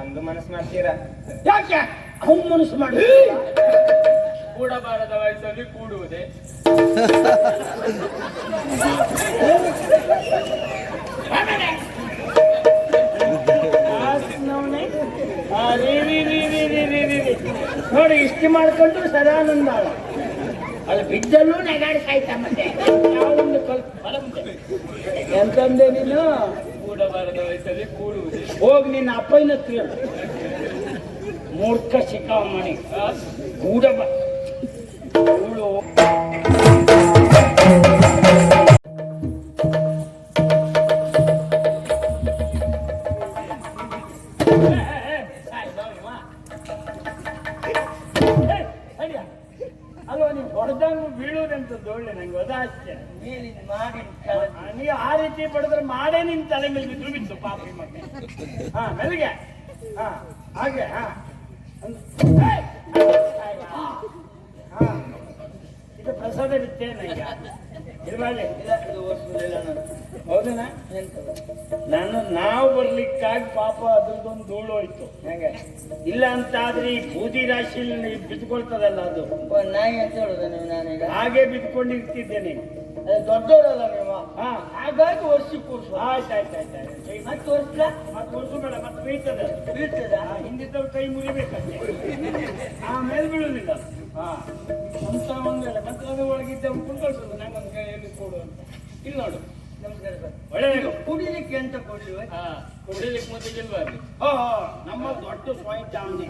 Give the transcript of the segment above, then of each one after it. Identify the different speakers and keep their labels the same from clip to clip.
Speaker 1: ಒಂದು ಮನಸ್ಸು ಮಾಡ್ತೀರಾ?
Speaker 2: ಯಾಕೆ? ಅವ್ನು ಮನಸ್ಸು ಮಾಡಿ.
Speaker 1: ಕೂಡಬಾರದ ವಯಸ್ಸಲ್ಲಿ ಕೂಡುವುದೇ?
Speaker 2: ನೋಡಿ ಇಷ್ಟು ಮಾಡ್ಕೊಂಡು ಸದಾನಂದ ಅಲ್ಲಿ ಬಿದ್ದಲ್ಲೂ ನೆಗಾಡಿಸಾಯ್ತ ಮತ್ತೆ? ಯಾವೊಂದು ಕಲ್ಪ ಎಂತಂದೆ ನೀನು?
Speaker 1: ಕೂಡಬಾರದ ವಯಸ್ಸಲ್ಲಿ ಕೂಡುವುದೇ
Speaker 2: ಹೋಗಿ ನಿನ್ನ ಅಪ್ಪನ ಹತ್ರ ಮೂರ್ಖ ಶಿಕಾವ ಮಣಿ ಕೂಡ ಬ- ಕೂಡು. ರೀತಿ ಪಡೆದ್ರೆ ಮಾಡೇ ನಿನ್ ತಲೆ ಮೇಲೆ ಬಿದ್ರು ಬಿತ್ತು ಪಾಪಿ ಹಾ ಮೆಲ್ಗೆ ಹಾ ಹಾಗೆ ಹಾ. ಇದು ಪ್ರಸಾದ ಇರ್ಬಾರ್ದು ಹೌದನ? ನಾನು ನಾವು ಬರ್ಲಿಕ್ಕಾಗಿ ಪಾಪ ಅದ್ರದ್ದೊಂದು ಧೂಳು ಹೋಯ್ತು. ಹೆಂಗೆ. ಇಲ್ಲ ಅಂತಾದ್ರೆ ಈ ಬೂದಿ ರಾಶಿಯಲ್ಲಿ ಬಿದ್ಕೊಳ್ತದಲ್ಲ ಅದು.
Speaker 1: ನಾಯಿ ಅಂತ ಹೇಳುದ ನೀವು ನಾನೀಗ?
Speaker 2: ಹಾಗೆ ಬಿದ್ಕೊಂಡಿರ್ತಿದ್ದೆ ನೀನು.
Speaker 1: ದೊಡ್ಡವರಲ್ಲ ನೀವು
Speaker 2: ಹಾ.
Speaker 1: ಹಾಗಾಗಿ ವರ್ಷಕ್ಕೆ ವರ್ಷ
Speaker 2: ಆಯ್ತು ಆಯ್ತು ಆಯ್ತು ಆಯ್ತು
Speaker 1: ಮತ್ತೆ ವರ್ಷ?
Speaker 2: ಮತ್ತೆ ವರ್ಷ ಬೇಡ ಮತ್ತೆ ಬೀಳ್ತದೆ.
Speaker 1: ಬೀಳ್ತದ?
Speaker 2: ಹಿಂದಿದ್ದವ್ರು ಕೈ ಮುರಿಬೇಕಂತೆ ಮೇಲೆ ಬೀಳುದಿಲ್ಲ. ಹಾ. ಅಂತ ಒಂದಿಲ್ಲ ಮತ್ತೆ ಅದು ಒಳಗಿದ್ದ ಕುಂತ್ಕೊಳ್ತದೆ ನಂಗೊಂದು ಕೈಯಲ್ಲಿ ಕೊಡು ಅಂತ. ಇಲ್ಲಿ ನೋಡು
Speaker 1: ನಮಸ್ಕಾರ
Speaker 2: ಒಳ್ಳೆಯದು
Speaker 1: ಕುಡಿಲಿಕ್ಕೆ ಅಂತ ಕೊಡ್ಲಿವ
Speaker 2: ಹಾ ಕುಡಿಲಿಕ್ಕೆ ಮತ್ತೆ ಗೆಲ್ಬಾರ್ದು ಹೋ ನಮ್ಮ ದೊಡ್ಡ ಪಾಯಿಂಟ್ ಅವನೇ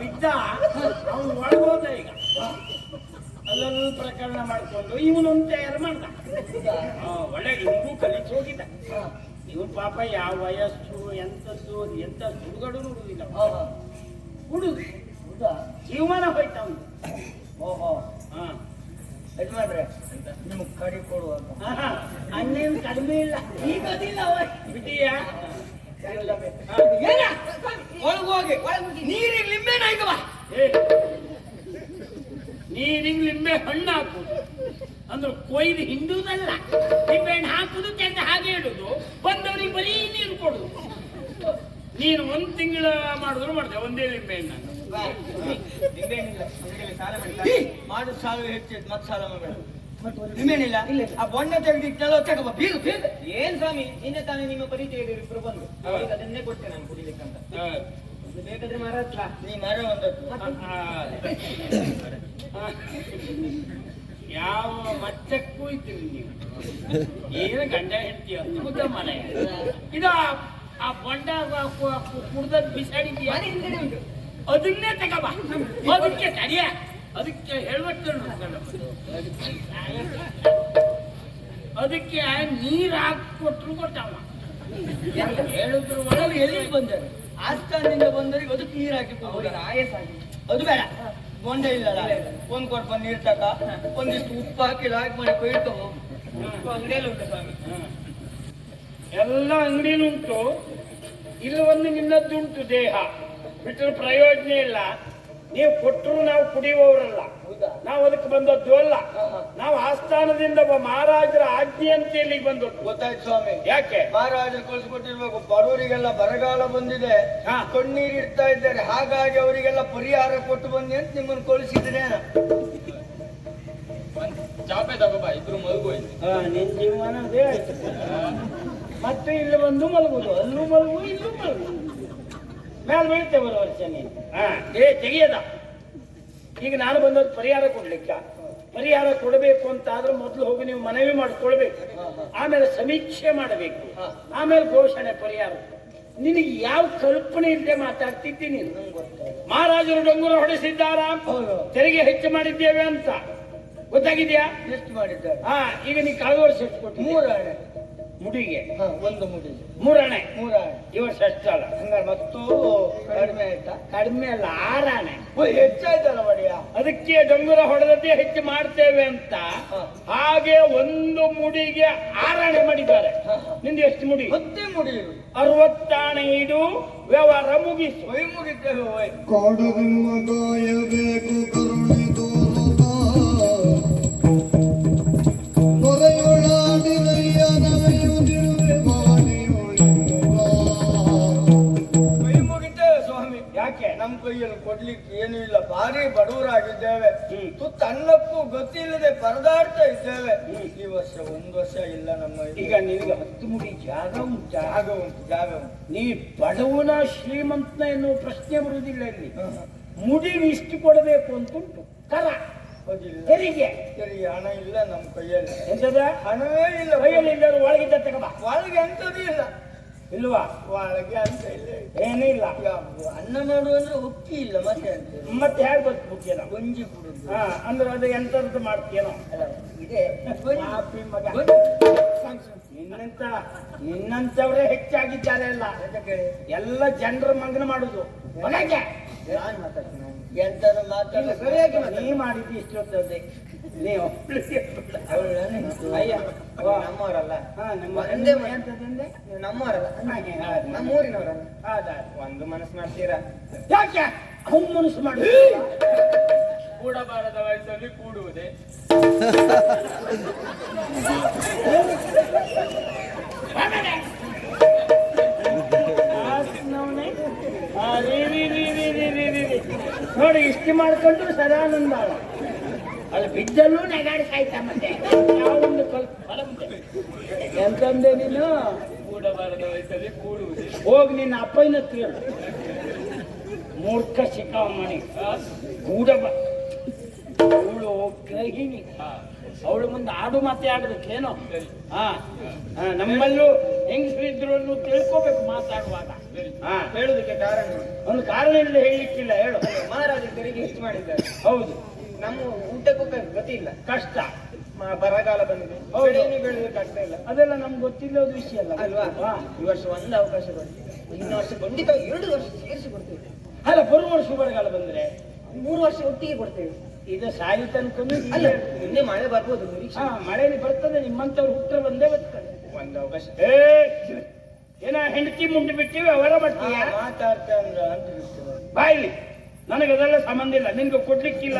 Speaker 2: ಬಿದ್ದ ಅವನು ಒಳಗೋದ ಈಗ. ಅಲ್ಲೊಂದು ಪ್ರಕರಣ ಮಾಡ್ಕೊಂಡು ಇವನೊಂದು ತಯಾರು ಮಾಡ್ದ? ಆ ಒಳ್ಳೆ ಇವನು ಕಲಿಸಿ ಹೋಗಿದ್ದ. ಇವನ್ ಪಾಪ ಯಾವ ವಯಸ್ಸು ಎಂತದ್ದು ಎಂತ ಸುಡುಗಡು ಹುಡುಗಿಲ್ಲ ಹುಡುಗ.
Speaker 1: ಜೀವಮಾನ
Speaker 2: ಜೀವನ ಹೋಯ್ತ ಅವನು
Speaker 1: ಓಹೋ.
Speaker 2: ಹಾ
Speaker 1: ಮಾಡ್ರೆ ನಿಮ್ಗೆ ಕಡಿ ಕೊಡುವಾಗ
Speaker 2: ಅನ್ನೇನು ಕಡಿಮೆ ಇಲ್ಲ. ಈಗ ಅದಿಲ್ಲ ಅವ. ಬಿಟ್ಟಿಯಾ?
Speaker 1: ಏನ? ಒಳಗೆ ಹೋಗಿ. ನೀರಿಗೆ ಲಿಂಬೆ ನಾಯ್ಕ ಬಾ.
Speaker 2: ನೀರಿಗೆ ಲಿಂಬೆ ಹಣ್ಣು ಹಾಕುದು. ಅಂದ್ರೆ ಕೊಯ್ದು ಹಿಂಡುವುದಲ್ಲ ಲಿಂಬೆ ಹಣ್ಣು ಹಾಕುದು ಚೆಂದ ಹಾಗೆ ಇಡುದು. ಬಂದವರಿಗೆ ಬರೀ ನೀರು ಕೊಡುದು. ನೀನು ಒಂದ್ ತಿಂಗಳ ಮಾಡಿದ್ರು ಮಾಡ್ದೆ ಒಂದೇ ಲಿಂಬೆ ಹಣ್ಣು
Speaker 1: ಮಾಡಿ ಸಾಲ ಹೆಚ್ಚಿತ್ತು ಮತ್ತೆ ಸಾಲ ಮಾಡಬೇಡ ನಿಂಬೆಹಣ್ಣಿಲ್ಲ ಆ ಬೊಣ್ಣ ತೆಗೆದಿಟ್ಟಲ್ಲ ತಗೋ ಬೀಗ ಬೀಗ. ಏನ್ ಸ್ವಾಮಿ? ನಿನ್ನೆ ತಾನೇ ನಿಮ್ಮ ಪರಿಚಯ ಇಬ್ರು ಬಂದು ಈಗ ಅದನ್ನೇ ಕೊಟ್ಟೆ ನಾನು ಕುಡಿಲಿಕ್ಕಂತ. ಬೇಕಾದ್ರೆ ಮರ ಹತ್ರ. ನೀ ಮರ ಒಂದದ್ದು
Speaker 2: ಯಾವ ಮಚ್ಚಕ್ಕೂ ಇದ್ದೀರಿ ನೀವು. ಏನು ಗಂಡ ಹೆಂಡತಿ ಅದ್ಭುತ ಮನೆ. ಇದು ಆ- ಬೊಂಡ ಕುಡ್ದದ್ ಬಿಸಾಡಿದ್ಯಾ ಅದನ್ನೇ ತಗಬ ಅದಕ್ಕೆ ಸರಿಯಾ ಅದಕ್ಕೆ ಹೇಳ್ಬೇಕು ಅದಕ್ಕೆ ನೀರ್ ಕೊಟ್ರು ಕೊಟ್ಟವ ಹೇಳಿದ್ರು ಒಳಗೆ
Speaker 1: ಎಲ್ಲಿಗೆ ಬಂದರು ಆಸ್ಥಾನದಿಂದ ಬಂದವರಿಗೆ ಅದು ನೀರು ಹಾಕಿ ಅವ್ರಿಗೆ ಆಯಸ್ ಆಗಿ ಅದು ಬೇಡ. ಬೊಂಡ ಇಲ್ಲಲ್ಲ. ಒಂದ್ ಕೊಡ್ಪ ನೀರ್ ತಕ. ಒಂದಿಷ್ಟು ಉಪ್ಪು ಹಾಕಿ ಲಾಕ್ ಮಾಡಿ ಕೊಯ್ತು. ಉಪ್ಪು ಅಂಗಡಿಯಲ್ಲಿ ಉಂಟು ಸ್ವಾಮಿ.
Speaker 2: ಎಲ್ಲ ಅಂಗಡಿಲುಂಟು ಇಲ್ಲಿ ಒಂದು ನಿನ್ನದ್ದುಂಟು ದೇಹ. ಬಿಟ್ಟರೆ ಪ್ರಯೋಜನ ಇಲ್ಲ. ನೀವು ಕೊಟ್ಟರು ನಾವು ಕುಡಿಯುವವರಲ್ಲ. ನಾವು ಅದಕ್ಕೆ ಬಂದದ್ದು ಅಲ್ಲ. ನಾವು ಆಸ್ಥಾನದಿಂದ ಒಬ್ಬ ಮಹಾರಾಜರ ಆಜ್ಞೆಯಂತೆ ಇಲ್ಲಿಗೆ ಬಂದದ್ದು.
Speaker 1: ಗೊತ್ತಾಯ್ತು ಸ್ವಾಮಿ.
Speaker 2: ಯಾಕೆ?
Speaker 1: ಮಹಾರಾಜರು ಕಳಿಸ್ಕೊಟ್ಟಿರ್ಬೇಕು ಬಡವರಿಗೆಲ್ಲ ಬರಗಾಲ ಬಂದಿದೆ.
Speaker 2: ಹಾ.
Speaker 1: ಕಣ್ಣೀರು ಇಡ್ತಾ ಇದ್ದಾರೆ. ಹಾಗಾಗಿ ಅವರಿಗೆಲ್ಲ ಪರಿಹಾರ ಕೊಟ್ಟು ಬನ್ನಿ ಅಂತ ನಿಮ್ಮನ್ನು ಕಳಿಸಿದ್ರೆ
Speaker 3: ಚಾಪೆ ತಗೋಬಾ ಇಬ್ರು
Speaker 2: ಮತ್ತೆ ಇಲ್ಲಿ ಬಂದು ಮಲಗುದು. ಅಲ್ಲೂ ಮಲಗು ಇಲ್ಲೂ ಮಲಗು. ಮೇಲೆ ಬೀಳ್ತೇವೆ ಬರೋ ವರ್ಷ ನೀನು. ಹಾ. ಏ ತೆಗಿಯದ. ಈಗ ನಾನು ಬಂದದ್ದು ಪರಿಹಾರ ಕೊಡ್ಲಿಕ್ಕ. ಪರಿಹಾರ ಕೊಡಬೇಕು ಅಂತ ಆದ್ರೆ ಮೊದಲು ಹೋಗಿ ನೀವು ಮನವಿ ಮಾಡಿಕೊಳ್ಬೇಕು. ಆಮೇಲೆ ಸಮೀಕ್ಷೆ ಮಾಡಬೇಕು. ಆಮೇಲೆ ಘೋಷಣೆ ಪರಿಹಾರ. ನಿನಗೆ ಯಾವ ಕಲ್ಪನೆ ಇಲ್ಲದೆ ಮಾತಾಡ್ತಿದ್ದಿ ನೀನು? ಮಹಾರಾಜರು ಡಂಗೂರು ಹೊಡೆಸಿದ್ದಾರ. ತೆರಿಗೆ ಹೆಚ್ಚು ಮಾಡಿದ್ದೇವೆ ಅಂತ. ಗೊತ್ತಾಗಿದ್ಯಾ?
Speaker 1: ಎಷ್ಟು ಮಾಡಿದ್ದಾರೆ.
Speaker 2: ಹಾ ಈಗ ನೀ ಕಳೆದ ವರ್ಷ ಎಷ್ಟು ಕೊಟ್ಟು
Speaker 1: ಮೂರು ಹಣೆ
Speaker 2: ಮುಡಿಗೆ
Speaker 1: ಒಂದು ಮುಡಿ
Speaker 2: ಮೂರಣೆ.
Speaker 1: ಮೂರು ಆಣೆ
Speaker 2: ಈ ವರ್ಷ ಅಷ್ಟಲ್ಲ
Speaker 1: ಹಂಗಾರೆ ಮತ್ತೂ ಕಡಿಮೆ
Speaker 2: ಕಡಿಮೆ ಅಲ್ಲ ಆರಾಣೆ
Speaker 1: ಓ, ಹೆಚ್ಚಾಯ್ತಲ್ಲ ಒಡೆಯ.
Speaker 2: ಅದಕ್ಕೆ ಗಂಗುರ ಹೊಡೆದದ್ದೇ ಹೆಚ್ಚು ಮಾಡ್ತೇವೆ ಅಂತ ಹಾಗೆ ಒಂದು ಮುಡಿಗೆ ಆರಾಣೆ ಮಾಡಿದ್ದಾರೆ. ನಿಂದ ಎಷ್ಟು ಮುಡಿ?
Speaker 1: ಹತ್ತೇ ಮುಡಿ
Speaker 2: ಅರವತ್ತಾಣೆ ಇಡು ವ್ಯವಹಾರ ಮುಗಿಸು.
Speaker 1: ಒಯ್ ಮುಗಿತೇವೆ ಒಯ್.
Speaker 2: ಹ್ಮ್.
Speaker 1: ತುತ್ತು ಅನ್ನಕ್ಕೂ ಗೊತ್ತಿಲ್ಲದೆ ಪರದಾಡ್ತಾ ಇದ್ದೇವೆ. ಈ ವರ್ಷ ಒಂದು ವರ್ಷ ಇಲ್ಲ ನಮ್ಮ
Speaker 2: ಈಗ ನಿನಗೆ ಹತ್ತು ಮುಡಿ ಜಾಗ ಉಂಟು?
Speaker 1: ಜಾಗ ಉಂಟು ಜಾಗ ಉಂಟು.
Speaker 2: ನೀ ಬಡವನ ಶ್ರೀಮಂತನ ಎನ್ನುವ ಪ್ರಶ್ನೆ ಬರುವುದಿಲ್ಲ ಇಲ್ಲಿ. ಮುಡಿ ಇಷ್ಟು ಕೊಡಬೇಕು ಅಂತ ಉಂಟು ಕರ ತೆರಿಗೆ.
Speaker 1: ತೆರಿಗೆ ಹಣ ಇಲ್ಲ ನಮ್ಮ ಕೈಯಲ್ಲಿ.
Speaker 2: ಎಂತದ?
Speaker 1: ಹಣವೇ ಇಲ್ಲ.
Speaker 2: ಕೈಯಲ್ಲಿ ಇಲ್ಲ ಒಳಗಿದ್ದ ತಗಬ
Speaker 1: ಒಳಗೆ ಎಂತದೂ ಇಲ್ಲ.
Speaker 2: ಇಲ್ವಾ?
Speaker 1: ಒಳಗೆ ಅಂತ ಇಲ್ಲ
Speaker 2: ಏನೂ ಇಲ್ಲ?
Speaker 1: ಅನ್ನ ಮಾಡು ಅಂದ್ರೆ ಉಕ್ಕಿ ಇಲ್ಲ ಮತ್ತೆ ಅಂತ
Speaker 2: ಮತ್ತೆ ಹೇಗೆ ಗೊತ್ತು ನಾವು?
Speaker 1: ಗಂಜಿ ಕುಡುದು
Speaker 2: ಹಾ ಅಂದ್ರೆ ಅದು ಎಂತದ್ದು ಮಾಡ್ತೀಯನೋ?
Speaker 1: ಇದೆ.
Speaker 2: ನಿನ್ನಂತ ನಿನ್ನಂತವರೇ ಹೆಚ್ಚಾಗಿದ್ದಾರೆ ಅಲ್ಲ. ಎಲ್ಲ ಜನರ ಮಂಗನ ಮಾಡುದು. ಒಳಗೆ
Speaker 1: ಎಂತ ಮಾತಾಡ ಸರಿಯಾಗಿ
Speaker 2: ನೀ ಮಾಡಿದ್ದು ಇಷ್ಟೊತ್ತದೆ ನೀವು.
Speaker 1: ಅಯ್ಯ
Speaker 2: ಅಯ್ಯ ವಾ.
Speaker 1: ನಮ್ಮವರಲ್ಲ.
Speaker 2: ಹಾ, ನಮ್ಮ
Speaker 1: ಒಂದೇ? ನೀವು ನಮ್ಮವರಲ್ಲ. ನಮ್ಮ ಊರಿನವರಲ್ಲ
Speaker 2: ಹೌದಾ?
Speaker 1: ಒಂದು ಮನಸ್ಸು ಮಾಡ್ತೀರಾ?
Speaker 2: ಯಾಕೆ? ಅವ್ನು ಮನಸ್ಸು ಮಾಡಿ.
Speaker 3: ಕೂಡಬಾರದ ವಯಸ್ಸಲ್ಲಿ ಕೂಡುವುದೇ?
Speaker 2: ನೋಡಿ ಇಷ್ಟು ಮಾಡ್ಕೊಂಡ್ರು ಸದಾನಂದ ಅಲ್ಲಿ ಬಿದ್ದಲ್ಲೂ ನೆಗಾಡಿಸಾಯ್ತ ಮತ್ತೆ? ಯಾವೊಂದು ಕಲ್ಪ. ಎಂತಂದೆ ನೀನು
Speaker 3: ಕೂಡಬಾರದ ವಯಸ್ಸಲ್ಲಿ ಕೂಡು
Speaker 2: ಹೋಗಿ ನಿನ್ನ ಅಪ್ಪನ ಹೇಳು. ಮೂರ್ಖ ಶಿಖಾವ ಮಣಿ ಕೂಡ ಅವಳು ಗೃಹಿಣಿ. ಅವಳು ಮುಂದೆ ಆಡು ಮಾತೆ
Speaker 3: ಆಗಬೇಕೇನೋ
Speaker 2: ಹಾ ಹಾ, ನಮ್ಮಲ್ಲೂ ಹೆಂಗಸರಿದ್ರು ಅನ್ನೋ ತಿಳ್ಕೋಬೇಕು ಮಾತಾಡುವಾಗ. ಹಾ
Speaker 1: ಹೇಳುದಕ್ಕೆ ಕಾರಣ.
Speaker 2: ಒಂದು ಕಾರಣ ಇಲ್ಲದೆ ಹೇಳಲಿಕ್ಕಿಲ್ಲ ಹೇಳು.
Speaker 1: ಮಹಾರಾಜ ತೆರಿಗೆ ಹೆಚ್ಚು ಮಾಡಿದ್ದಾರೆ.
Speaker 2: ಹೌದು.
Speaker 1: ನಮ್ಮ ಊಟಕ್ಕೂ ಗತಿ ಇಲ್ಲ
Speaker 2: ಕಷ್ಟ.
Speaker 1: ಮ- ಬರಗಾಲ ಬಂದಿದೆ. ಬೆಳೆಯೋದಕ್ಕೆ ಆಗ್ತಾ ಇಲ್ಲ.
Speaker 2: ಅದೆಲ್ಲ ನಮ್ಗೆ ಗೊತ್ತಿಲ್ಲದ ವಿಷಯ ಅಲ್ಲ.
Speaker 1: ಅಲ್ವಾ. ಈ ವರ್ಷ ಒಂದು ಅವಕಾಶ ಕೊಡ್ತೀವಿ. ಇನ್ನು ವರ್ಷ ಖಂಡಿತ ಎರಡು ವರ್ಷ ಸೇರಿಸಿ ಕೊಡ್ತೇವೆ.
Speaker 2: ಅಲ್ಲ ಬರುವ ವರ್ಷ ಬರಗಾಲ ಬಂದ್ರೆ?
Speaker 1: ಮೂರು ವರ್ಷ ಒಟ್ಟಿಗೆ ಕೊಡ್ತೇವೆ.
Speaker 2: ಇದು ಸಾಯಿ ತನಕನು
Speaker 1: ಅಲ್ಲ ಮುಂದೆ ಮಳೆ ಬರ್ಬೋದು ನಿರೀಕ್ಷೆ.
Speaker 2: ಮಳೆ ಮಳೆಯಲ್ಲಿ ಬರ್ತದೆ ನಿಮ್ಮಂತವ್ರು ಹುಟ್ಟರೆ ಬಂದೇ ಬರ್ತದೆ.
Speaker 1: ಒಂದು ಅವಕಾಶ.
Speaker 2: ಏನ ಹೆಂಡತಿ ಮುಂದೆ ಬಿಟ್ಟಿವಿ ಅವರ ಮಾಡ್ತೀವಿ
Speaker 1: ಮಾತಾಡ್ತಾ ಅಂದ್ರೆ ಅಂತ.
Speaker 2: ಬಾಯಿಲಿ. ನನಗೆ ಅದೆಲ್ಲ ಸಂಬಂಧ ಇಲ್ಲ. ನಿನ್ಗೆ ಕೊಡ್ಲಿಕ್ಕಿಲ್ಲ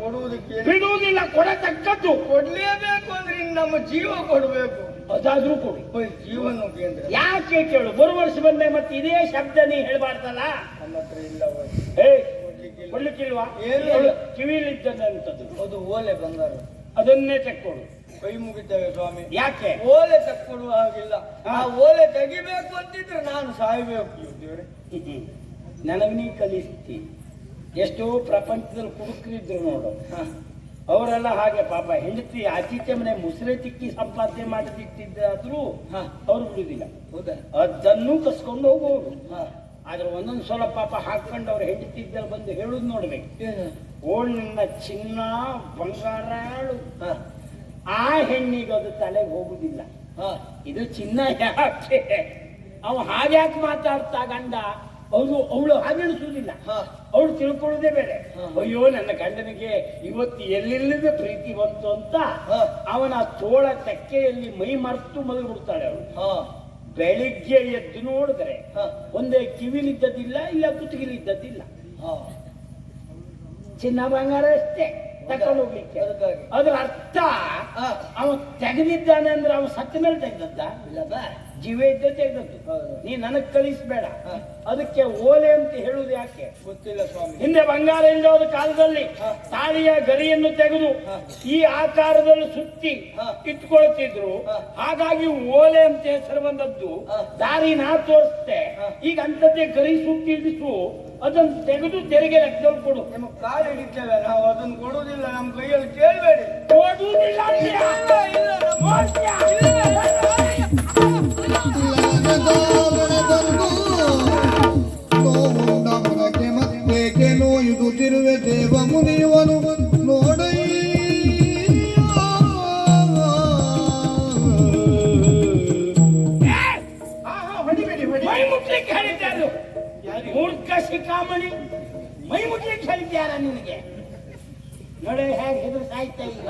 Speaker 1: ಕೊಡುವುದಕ್ಕೆ
Speaker 2: ಬಿಡುವುದಿಲ್ಲ ಕೊಡತಕ್ಕದ್ದು.
Speaker 1: ಕೊಡ್ಲೇಬೇಕು ಅಂದ್ರೆ ಇನ್ನು ನಮ್ಮ ಜೀವ ಕೊಡಬೇಕು.
Speaker 2: ಅದಾದ್ರೂ ಕೊಡು.
Speaker 1: ಜೀವನ ಕೇಂದ್ರ
Speaker 2: ಯಾಕೆ ಕೇಳು? ಬರುವ ವರ್ಷ ಬಂದೆ ಮತ್ತೆ ಇದೇ ಶಬ್ದ ನೀ ಹೇಳ್ಬಾರ್ದಲ್ಲ?
Speaker 1: ನಮ್ಮ ಹತ್ರ ಇಲ್ಲ ಹೋಯ್.
Speaker 2: ಏ
Speaker 1: ಕೊಡ್ಲಿಕ್ಕಿಲ್ಲ
Speaker 2: ಕೊಡ್ಲಿಕ್ಕಿಲ್ವಾ? ಕಿವಿಲಿದ್ದಂತದ್ದು
Speaker 1: ಅದು ಓಲೆ ಬಂಗಾರ.
Speaker 2: ಅದನ್ನೇ ತೆಕ್ಕೊಡು.
Speaker 1: ಕೈ ಮುಗಿದ್ದೇವೆ ಸ್ವಾಮಿ.
Speaker 2: ಯಾಕೆ?
Speaker 1: ಓಲೆ ತಕ್ಕೊಡುವ ಹಾಗಿಲ್ಲ. ಆ ಓಲೆ ತೆಗಿಬೇಕು ಅಂತಿದ್ರೆ ನಾನು ಸಾಯ್ಬೇಕು. ದೇವ್ರೆ
Speaker 2: ನನಗೆ ಕಲಿಸ್ತಿ ಎಷ್ಟೋ ಪ್ರಪಂಚದಲ್ಲಿ ಕುಡುಕರಿದ್ರು ನೋಡು
Speaker 1: ಹ.
Speaker 2: ಅವರೆಲ್ಲ ಹಾಗೆ ಪಾಪ ಹೆಂಡತಿ ಆಚೀಚೆ ಮನೆ ಮುಸ್ರೆ ತಿಕ್ಕಿ ಸಂಪಾದನೆ ಮಾಡಿಟ್ಟಿದ್ದಾದ್ರೂ
Speaker 1: ಹ.
Speaker 2: ಅವ್ರು ಬಿಡುದಿಲ್ಲ
Speaker 1: ಹೌದಾ
Speaker 2: ಅದನ್ನು ಕಸ್ಕೊಂಡು ಹೋಗೋರು
Speaker 1: ಹ.
Speaker 2: ಆದ್ರೆ ಒಂದೊಂದು ಸಲ ಪಾಪ ಹಾಕೊಂಡು ಅವ್ರ ಹೆಂಡತಿ ಇದ್ದಲ್ಲಿ ಬಂದು ಹೇಳುದು ನೋಡ್ಬೇಕು ಓಳ್ ನಿನ್ನ ಚಿನ್ನ ಬಂಗಾರಾಳು. ಆ ಹೆಣ್ಣಿಗೆ ಅದು ತಲೆಗೆ ಹೋಗುದಿಲ್ಲ. ಇದು ಚಿನ್ನ ಯಾಕೆ ಅವ ಹಾಗ್ಯಾಕೆ ಮಾತಾಡ್ತಾ ಗಂಡ ಅವಳು ಅವಳು
Speaker 1: ಹ.
Speaker 2: ಅವಳು ತಿಳ್ಕೊಳ್ಳೋದೇ ಬೇರೆ ಅಯ್ಯೋ ನನ್ನ ಗಂಡನಿಗೆ ಇವತ್ತು ಎಲ್ಲಿಲ್ಲದ ಪ್ರೀತಿ ಬಂತು ಅಂತ. ಅವನ ತೋಳ ತೆಕ್ಕೆಯಲ್ಲಿ ಮೈ ಮರೆತು ಮಲಗಿಬಿಡ್ತಾಳೆ ಅವಳು
Speaker 1: ಹ.
Speaker 2: ಬೆಳಿಗ್ಗೆ ಎದ್ದು ನೋಡಿದ್ರೆ. ಒಂದೇ ಕಿವಿಲಿದ್ದದಿಲ್ಲ ಇಲ್ಲ ಕುತ್ತಿಗೆಲಿದ್ದದಿಲ್ಲ
Speaker 1: ಹ.
Speaker 2: ಚಿನ್ನ ಬಂಗಾರ ಅಷ್ಟೇ ತಕೊಂಡು ಹೋಗ್ಲಿಕ್ಕೆ
Speaker 1: ಅದಕ್ಕಾಗಿ
Speaker 2: ಅದ್ರ ಅರ್ಥ
Speaker 1: ಹಾ
Speaker 2: ಅವ ತೆಗೆದಿದ್ದಾನೆ ಅಂದ್ರೆ ಅವನು ಸತ್ತ ಮೇಲೆ ತೆಗೆದದ್ದ
Speaker 1: ಇಲ್ಲ ಬಾ
Speaker 2: ಜೀವ ಇದ್ದ ತೆಗೆದದ್ದು ನೀ ನನಗ್ ಕಳಿಸ್ಬೇಡ ಅದಕ್ಕೆ ಓಲೆ ಅಂತ ಹೇಳುವುದು ಯಾಕೆ
Speaker 1: ಗೊತ್ತಿಲ್ಲ ಸ್ವಾಮಿ
Speaker 2: ಹಿಂದೆ ಬಂಗಾರ ಇಲ್ಲದ ಕಾಲದಲ್ಲಿ. ತಾಳಿಯ ಗರಿಯನ್ನು ತೆಗೆದು ಈ ಆಕಾರದಲ್ಲಿ ಸುತ್ತಿ. ಇಟ್ಕೊಳ್ತಿದ್ರು ಹಾಗಾಗಿ ಓಲೆ ಅಂತ ಹೆಸರು ಬಂದದ್ದು ದಾರಿ ನಾ ತೋರಿಸ್ತೆ ಈಗ ಅಂತದ್ದೇ ಗರಿ ಸುತ್ತಿ ಇಡಿಸು ಅದನ್ನು ತೆಗೆದು ತೆರಿಗೆ ಲೆಕ್ಕದಲ್ಲಿ ಕೊಡು
Speaker 1: ನಿಮ್ಮ ಕಾಲು ಹಿಡಿತೇವೆ ನಾವು ಅದನ್ನು ಕೊಡುವುದಿಲ್ಲ ನಮ್ಮ ಕೈಯಲ್ಲಿ ಕೇಳಬೇಡಿ
Speaker 2: ಕೊಡುವುದಿಲ್ಲ ಮೂರ್ಖ ಶಿಖಾಮಣಿ ಮೈ ಮುಟ್ಲಿಕ್ಕೆ ಹೇಳಿದ್ಯಾರ ನಿನಗೆ? ನೋಡಿ ಹೇಗೆ ಹೆದರು ಸಾಯ್ತಾ ಈಗ.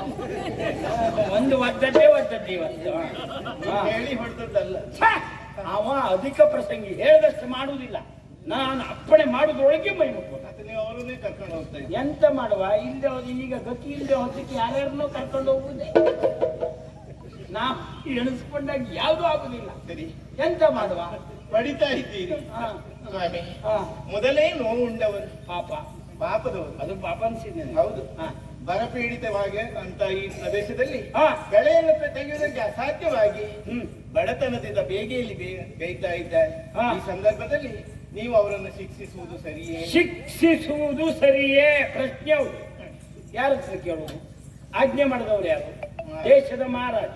Speaker 2: ಒಂದು ಒದ್ದದ್ದೇ ಒದ್ದದ್ದು ಇವತ್ತು.
Speaker 1: ಹೇಳಿ ಹೊಡೆದದ್ದಲ್ಲ!
Speaker 2: ಅವ ಅಧಿಕ ಪ್ರಸಂಗಿ. ಹೇಳಿದಷ್ಟು ಮಾಡುವುದಿಲ್ಲ. ನಾನು ಅಪ್ಪಣೆ ಮಾಡುದೊಳಗೆ ಮೈ
Speaker 1: ಅವರನ್ನೇ ಕರ್ಕೊಂಡು ಹೋಗ್ತಾ.
Speaker 2: ಎಂತ ಮಾಡುವ? ಇಲ್ಲದೆ ಹೋದ ಈಗ ಗತಿ ಇಲ್ಲದೆ ಹೊತ್ತಕ್ಕೆ ಯಾರ್ಯಾರನ್ನೋ ಕರ್ಕೊಂಡು ಹೋಗುದೇ ನಾ ಎಣಿಸ್ಕೊಂಡಾಗ ಯಾವುದು ಆಗುದಿಲ್ಲ
Speaker 1: ಸರಿ.
Speaker 2: ಎಂತ ಮಾಡುವ?
Speaker 4: ಪಡಿತಾ ಇದ್ದೀರಿ. ಸ್ವಾಮಿ
Speaker 2: ಉಂಡವರು
Speaker 4: ಮೊದಲೇ ನೋವುಂಡವರು.
Speaker 2: ಪಾಪ.
Speaker 4: ಪಾಪದವರು.
Speaker 2: ಅದು ಪಾಪ ಅನ್ಸಿದ್ದೇನೆ.
Speaker 4: ಹೌದು.
Speaker 2: ಹಾ.
Speaker 4: ಬರಪೀಡಿತವಾಗಿ ಅಂತ ಈ ಪ್ರದೇಶದಲ್ಲಿ
Speaker 2: ಹಾ.
Speaker 4: ಬೆಳೆಯನ್ನು ತೆಗೆಯುವುದಕ್ಕೆ ಅಸಾಧ್ಯವಾಗಿ
Speaker 2: ಹ್ಮ್.
Speaker 4: ಬಡತನದಿಂದ ಬೇಗೆಯಲ್ಲಿ ಬೇಯ್ತಾ ಇದ್ದಾರೆ
Speaker 2: ಹಾ.
Speaker 4: ಈ ಸಂದರ್ಭದಲ್ಲಿ ನೀವು ಅವರನ್ನು ಶಿಕ್ಷಿಸುವುದು ಸರಿಯೇ?
Speaker 2: ಶಿಕ್ಷಿಸುವುದು ಸರಿಯೇ? ಪ್ರಶ್ನೆ ಯಾರು ಯಾರ ಹತ್ರ ಕೇಳುವುದು ಆಜ್ಞೆ ಮಾಡಿದವರು ಯಾರು? ದೇಶದ ಮಹಾರಾಜ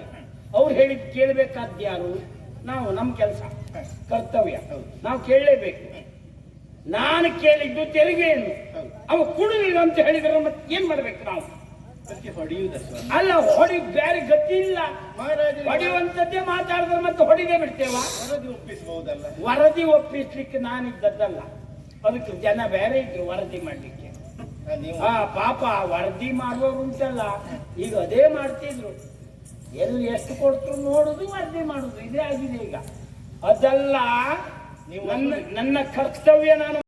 Speaker 2: ಅವ್ರು ಹೇಳಿದ್ ಕೇಳಬೇಕಾದ್ಯಾರು ನಾವು ನಮ್ಮ ಕೆಲಸ. ಕರ್ತವ್ಯ. ನಾವು ಕೇಳಲೇಬೇಕು. ನಾನು ಕೇಳಿದ್ದು ತೆರಿಗೆಯನ್ನು. ಅವ ಕುಡಲಿಲ್ಲ ಅಂತ ಹೇಳಿದ್ರೆ ಮತ್ತೆ ಏನ್ ಮಾಡ್ಬೇಕು ನಾವು? ಅಲ್ಲ ಹೊಡಿ ಬೇರೆ ಗತಿ ಇಲ್ಲ.
Speaker 4: ಮಹಾರಾಜರು
Speaker 2: ಹೊಡೆಯುವಂಥದ್ದೇ ಮಾತಾಡಿದ್ರೆ ಮತ್ತೆ ಹೊಡಿದೇ ಬಿಡ್ತೇವ?
Speaker 4: ವರದಿ ಒಪ್ಪಿಸಬಹುದಲ್ಲ?
Speaker 2: ವರದಿ ಒಪ್ಪಿಸ್ಲಿಕ್ಕೆ ನಾನಿದ್ದದ್ದಲ್ಲ. ಅದಕ್ಕೆ ಜನ ಬೇರೆ ಇದ್ರು ವರದಿ ಮಾಡ್ಲಿಕ್ಕೆ. ಆ ಪಾಪ ವರದಿ ಮಾಡುವವರು ಉಂಟಲ್ಲ. ಈಗ ಅದೇ ಮಾಡ್ತಿದ್ರು. ಎಲ್ಲಿ ಎಷ್ಟು ಕೊಡ್ತು ನೋಡುದು ವರದಿ ಮಾಡುದು. ಇದೇ ಆಗಿದೆ ಈಗ. ಅದಲ್ಲ ನನ್ನ ಕರ್ತವ್ಯ ನಾನು